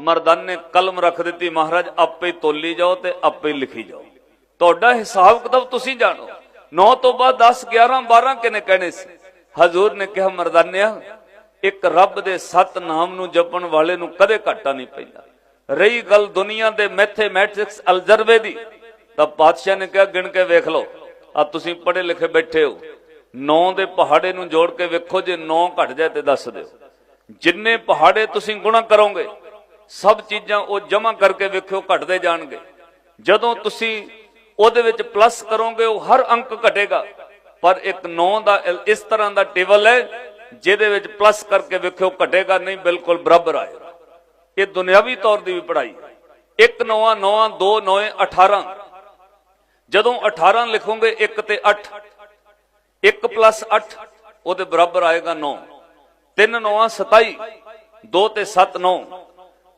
ਮਰਦਾਨੇ ਕਲਮ ਰੱਖ ਦਿੱਤੀ, ਮਹਾਰਾਜ, ਆਪੇ ਤੋਲੀ ਜਾਓ ਤੇ ਆਪੇ ਲਿਖੀ ਜਾਓ। ਤੁਹਾਡਾ ਹਿਸਾਬ ਕਿਤਾਬ ਤੁਸੀਂ ਜਾਣੋ। 9 ਤੋਂ ਬਾਅਦ 10 11 12 ਕਿਨੇ ਕਹਿਣੇ ਸੀ? ਹਜ਼ੂਰ ਨੇ ਕਿਹਾ, ਮਰਦਾਨਿਆ, ਇੱਕ ਰੱਬ ਦੇ ਸਤ ਨਾਮ ਨੂੰ ਜਪਣ ਵਾਲੇ ਨੂੰ ਕਦੇ ਘਾਟਾ ਨਹੀਂ ਪੈਂਦਾ। ਰਹੀ ਗੱਲ ਦੁਨੀਆ ਦੇ ਮੈਥਮੈਟਿਕਸ ਅਲਜਰਵੇ ਦੀ, ਤਾਂ ਪਾਤਸ਼ਾਹ ਨੇ ਕਿਹਾ, ਗਿਣ ਕੇ ਵੇਖ ਲਓ, ਆ ਤੁਸੀਂ ਪੜ੍ਹੇ ਲਿਖੇ ਬੈਠੇ ਹੋ। 9 ਦੇ ਪਹਾੜੇ ਨੂੰ ਜੋੜ ਕੇ ਵੇਖੋ, ਜੇ 9 ਘਟ ਜਾਏ ਤੇ ਦੱਸ ਦਿਓ। ਜਿੰਨੇ ਪਹਾੜੇ ਤੁਸੀਂ ਗੁਣਾ ਕਰੋਗੇ ਸਭ ਚੀਜ਼ਾਂ ਉਹ ਜਮ੍ਹਾਂ ਕਰਕੇ ਵੇਖਿਓ ਘਟਦੇ ਜਾਣਗੇ। ਜਦੋਂ ਤੁਸੀਂ ਉਹਦੇ ਵਿੱਚ ਪਲੱਸ ਕਰੋਗੇ, ਉਹ ਹਰ ਅੰਕ ਘਟੇਗਾ। ਪਰ ਇੱਕ 9 ਦਾ, ਇਸ ਤਰ੍ਹਾਂ ਦਾ ਟੇਬਲ ਹੈ, ਜਿਹਦੇ ਵਿੱਚ ਪਲੱਸ ਕਰਕੇ ਵੇਖਿਓ ਘਟੇਗਾ, ਨਹੀਂ ਬਿਲਕੁਲ ਬਰਾਬਰ ਆਏਗਾ। ਇਹ ਦੁਨਿਆਵੀ ਤੌਰ ਦੀ ਵੀ ਪੜ੍ਹਾਈ ਹੈ। ਇੱਕ ਨੌਵਾਂ ਨੌਵਾਂ 2 ਨੌਵੇਂ 18 ਜਦੋਂ 18 ਲਿਖੋਗੇ 1 ਤੇ 8 1 ਪਲੱਸ 8 ਉਹਦੇ ਬਰਾਬਰ ਆਏਗਾ 9 3 ਨੌਵਾਂ 27 2 ਤੇ 7 9